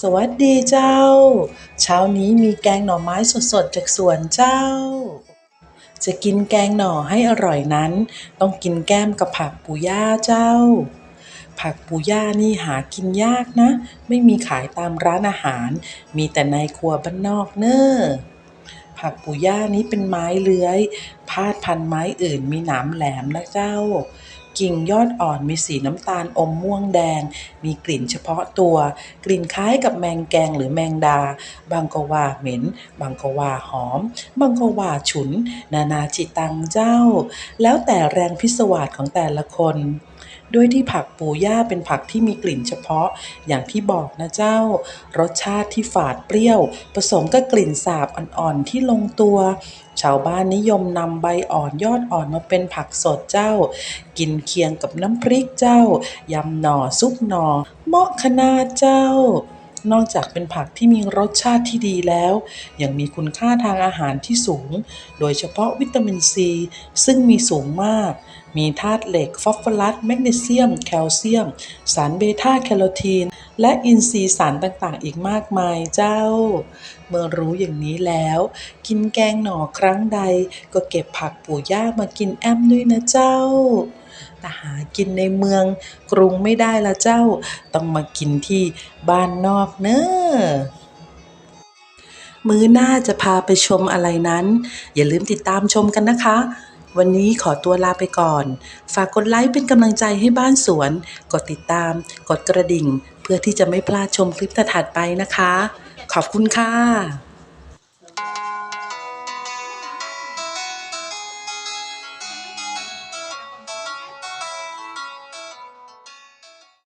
สวัสดีเจ้า เช้านี้มีแกงหน่อไม้สดๆจากสวนเจ้า จะกินแกงหน่อให้อร่อยนั้น ต้องกินแก้มกับผักปูย่าเจ้า ผักปูย่านี่หากินยากนะ ไม่มีขายตามร้านอาหาร มีแต่ในครัวบ้านนอกเน้อผักปูย่านี้เป็นไม้เลื้อย พาดพันไม้อื่นมีหนามแหลมนะเจ้า กิ่งยอดอ่อนมีสีน้ำตาลอมม่วงแดง มีกลิ่นเฉพาะตัว กลิ่นคล้ายกับแมงแกงหรือแมงดา บางก็ว่าเหม็น บางก็ว่าหอม บางก็ว่าฉุน นานาจิตังเจ้า แล้วแต่แรงพิศวาสของแต่ละคน ด้วยที่ผักปูย่าเป็นผักที่มีกลิ่นเฉพาะอย่างที่บอกนะเจ้า รสชาติที่ฝาดเปรี้ยว ผสมกับกลิ่นสาบอ่อนๆที่ลงตัว ชาวบ้านนิยมนำใบอ่อนยอดอ่อนมาเป็นผักสดเจ้า กินเคียงกับน้ำพริกเจ้า ยำหน่อซุปหน่อเหมาะขนาเจ้า นอกจากเป็นผักที่มีรสชาติที่ดีแล้ว ยังมีคุณค่าทางอาหารที่สูง โดยเฉพาะวิตามินซี ซึ่งมีสูงมาก มีธาตุเหล็ก ฟอสฟอรัส แมกนีเซียม แคลเซียม สารเบต้าแคโรทีน และอินทรีย์สารต่างๆ อีกมากมายเจ้า เมื่อรู้อย่างนี้แล้ว กินแกงหน่อครั้งใด ก็เก็บผักปู่ย่ามากินแอมด้วยนะเจ้า แต่หากินในเมืองกรุงไม่ได้ละเจ้า ต้องมากินที่บ้านนอกเนอะมื้อหน้าจะพาไปชมอะไรนั้น อย่าลืมติดตามชมกันนะคะ วันนี้ขอตัวลาไปก่อน ฝากกดไลค์เป็นกำลังใจให้บ้านสวน กดติดตาม กดกระดิ่ง เพื่อที่จะไม่พลาดชมคลิปถัดไปนะคะ ขอบคุณค่ะ